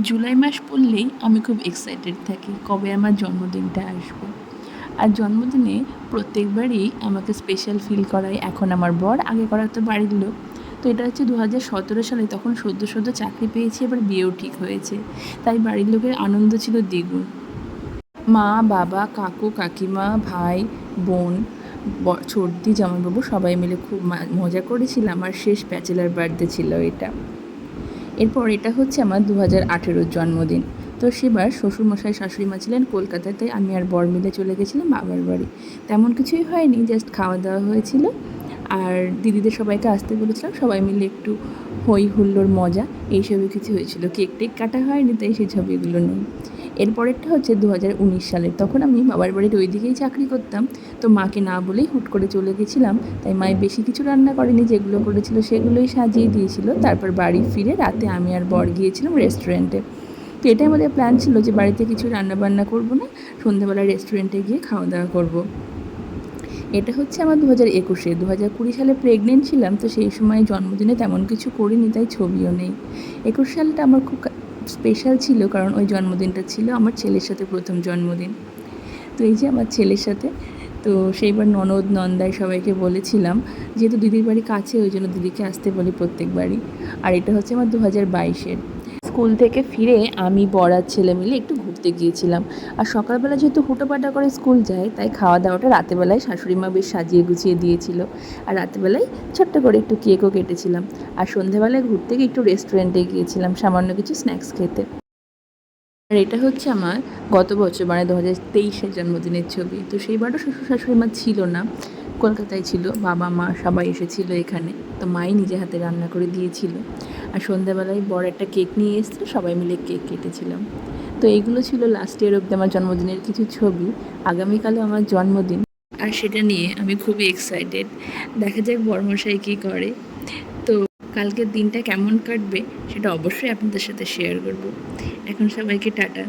জুলাই মাস পড়লেই আমি খুব এক্সাইটেড থাকি কবে আমার জন্মদিনটা আসবে। আর জন্মদিনে প্রত্যেকবারই আমাকে স্পেশাল ফিল করায়। এখন আমার বর, আগে করা তো বাড়ির লোক। তো এটা হচ্ছে দু হাজার সতেরো সালে তখন সদ্য সদ্য চাকরি পেয়েছি, এবার বিয়েও ঠিক হয়েছে। তাই বাড়ির লোকের আনন্দ ছিল দ্বিগুণ। মা, বাবা, কাকু, কাকিমা, ভাই, বোন ছোটদি জামাইবাবু সবাই মিলে খুব মজা করেছিলাম। আর শেষ ব্যাচেলার বার্থডে ছিল এটা। এরপর এটা হচ্ছে আমার দু হাজার জন্মদিন। তো সেবার শ্বশুরমশাই, শাশুড়ি মা ছিলেন কলকাতায়, তাই আমি আর বর মিলে চলে গেছিলাম বাবার বাড়ি। তেমন কিছুই হয়নি জাস্ট খাওয়া দাওয়া হয়েছিল। আর দিদিদের সবাইকে আসতে বলেছিলাম, সবাই মিলে একটু হই হুল্লোর মজা, এইসবই কিছু হয়েছিল। কেক টেক কাটা হয়নি, তাই সেই ছবিগুলো নেই। এরপরেরটা হচ্ছে দু সালের। তখন আমি বাবার বাড়ির ওই দিকেই চাকরি করতাম। তো মাকে না বলেই হুট করে চলে গেছিলাম। তাই মায়ে বেশি কিছু রান্না করেনি, যেগুলো করেছিল সেগুলোই সাজিয়ে দিয়েছিল। তারপর বাড়ি ফিরে রাতে আমি আর বর গিয়েছিলাম রেস্টুরেন্টে। তো এটাই আমাদের প্ল্যান ছিল যে বাড়িতে কিছু রান্না বান্না করব না, সন্ধ্যাবেলা রেস্টুরেন্টে গিয়ে খাওয়া দাওয়া করব। এটা হচ্ছে আমার দু হাজার একুশে। দু হাজার কুড়ি সালে প্রেগনেন্ট ছিলাম, তো সেই সময় জন্মদিনে তেমন কিছু করিনি, তাই ছবিও নেই। একুশ সালটা আমার খুব স্পেশাল ছিল কারণ ওই জন্মদিনটা ছিল আমার ছেলের সাথে প্রথম জন্মদিন। তো এই যে আমার ছেলের সাথে, তো সেইবার ননদ নন্দায় সবাইকে বলেছিলাম যেহেতু দিদির বাড়ি কাছে, ওই জন্য দিদিকে আসতে বলি প্রত্যেকবারই। আর এটা হচ্ছে আমার দু হাজার বাইশের। স্কুল থেকে ফিরে আমি বড়ার ছেলে মিলে একটু ঘুরতে গিয়েছিলাম। আর সকালবেলা যেহেতু হুটোপাটা করে স্কুল যায়, তাই খাওয়া দাওয়াটা রাতেবেলায় শাশুড়ি মা বেশ সাজিয়ে গুছিয়ে দিয়েছিল। আর রাতেবেলায় ছোট্ট করে একটু কেকও কেটেছিলাম। আর সন্ধেবেলায় ঘুরতে গিয়ে একটু রেস্টুরেন্টে গিয়েছিলাম সামান্য কিছু স্ন্যাক্স খেতে। আর এটা হচ্ছে আমার গত বছর মানে দু হাজার তেইশের জন্মদিনের ছবি। তো সেইবারও শ্বশুর শাশুড়ি মা ছিল না। কলকাতায় ছিল বাবা মা সবাই এসেছিল এখানে। তো মাই নিজে হাতে রান্না করে দিয়েছিল। সন্ধ্যাবেলায় বড় একটা কেক নিয়ে এসেছে সবাই মিলে কেক কেটেছিলাম। তো এইগুলো ছিল লাস্ট ইয়ার অব্দি আমার জন্মদিনের কিছু ছবি, আগামীকালও আমার জন্মদিন। আর সেটা নিয়ে আমি খুবই এক্সাইটেড দেখা যাক বড়মশাই কী করে। তো কালকের দিনটা কেমন কাটবে, সেটা অবশ্যই আপনাদের সাথে শেয়ার করব। এখন সবাইকে টাটা।